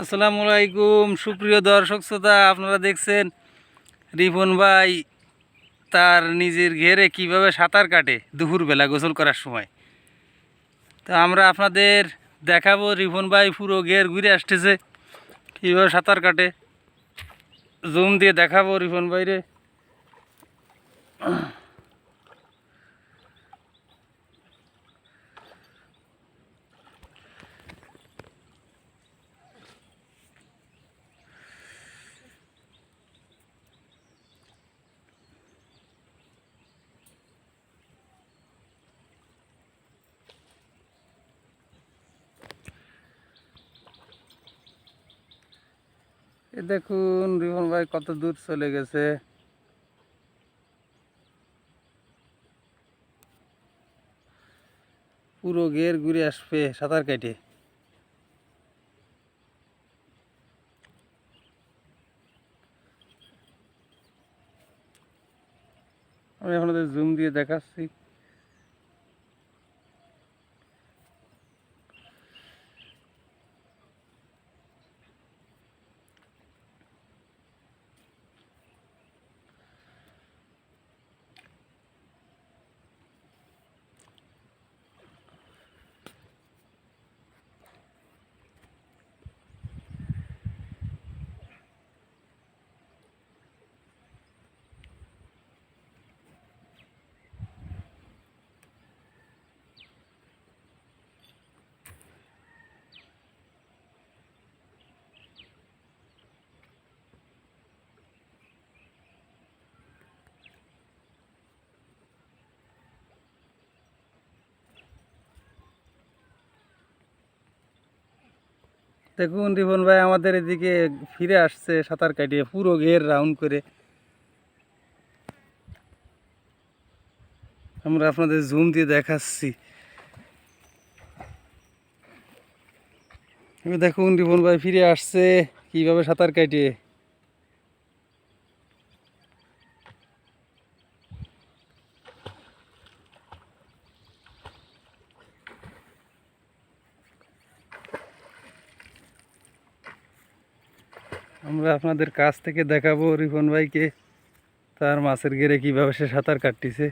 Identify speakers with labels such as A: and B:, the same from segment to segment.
A: আসসালামু আলাইকুম, সুপ্রিয় দর্শক শ্রোতা, আপনারা দেখছেন রিপন ভাই তার নিজের ঘেরে কীভাবে সাঁতার কাটে দুপুরবেলা গোসল করার সময়। তো আমরা আপনাদের দেখাবো রিপন ভাই পুরো ঘের ঘুরে আসতেছে, কীভাবে সাঁতার কাটে। জুম দিয়ে দেখাবো রিপন ভাইরে। এ দেখুন রিপন ভাই কত দূর চলে গেছে। পুরো গের ঘুরে আসবে সাঁতার কাটে। আমি আপনাদের জুম দিয়ে দেখাচ্ছি। দেখুন রিপন ভাই, আমাদের এদিকে ফিরে আসছে সাঁতার কাটিয়ে, পুরো ঘের রাউন্ড করে। আমরা আপনাদের জুম দিয়ে দেখাচ্ছি। দেখুন রিপন ভাই ফিরে আসছে, কীভাবে সাঁতার কাটিয়ে। আমরা আপনাদের কাছ থেকে দেখাবো রিপন ভাইকে তার মাছের গেরে কীভাবে সে সাঁতার কাটতেছে।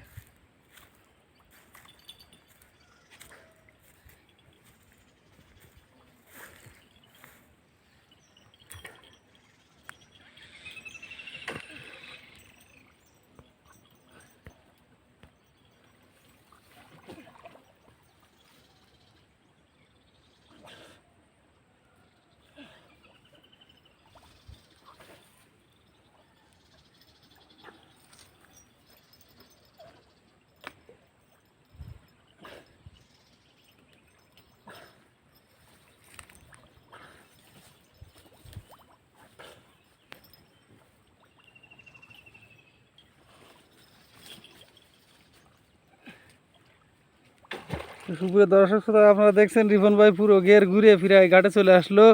A: সুপ্রিয় দর্শক শ্রোতা, আপনারা দেখছেন রিপন ভাই পুরো গের ঘুরে ফিরে ঘাটে চলে আসলো।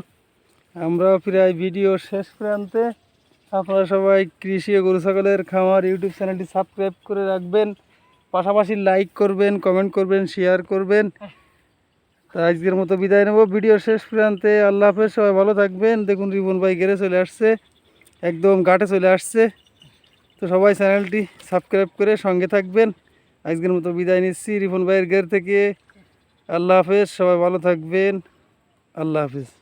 A: আমরাও প্রায় ভিডিও শেষ প্রান্তে। আপনারা সবাই কৃষি ও গরু ছাগলের খামার ইউটিউব চ্যানেলটি সাবস্ক্রাইব করে রাখবেন। পাশাপাশি লাইক করবেন কমেন্ট করবেন শেয়ার করবেন। তা আজকের মতো বিদায় নেব ভিডিও শেষ প্রান্তে। আল্লাহ হাফেজ, সবাই ভালো থাকবেন। দেখুন রিপন ভাই গেরে চলে আসছে, একদম ঘাটে চলে আসছে। তো সবাই চ্যানেলটি সাবস্ক্রাইব করে সঙ্গে থাকবেন। আজকের মতো বিদায় নিচ্ছি। রিফন ভাইয়ের ঘের থেকে। আল্লাহ হাফেজ, সবাই ভালো থাকবেন। আল্লাহ হাফেজ।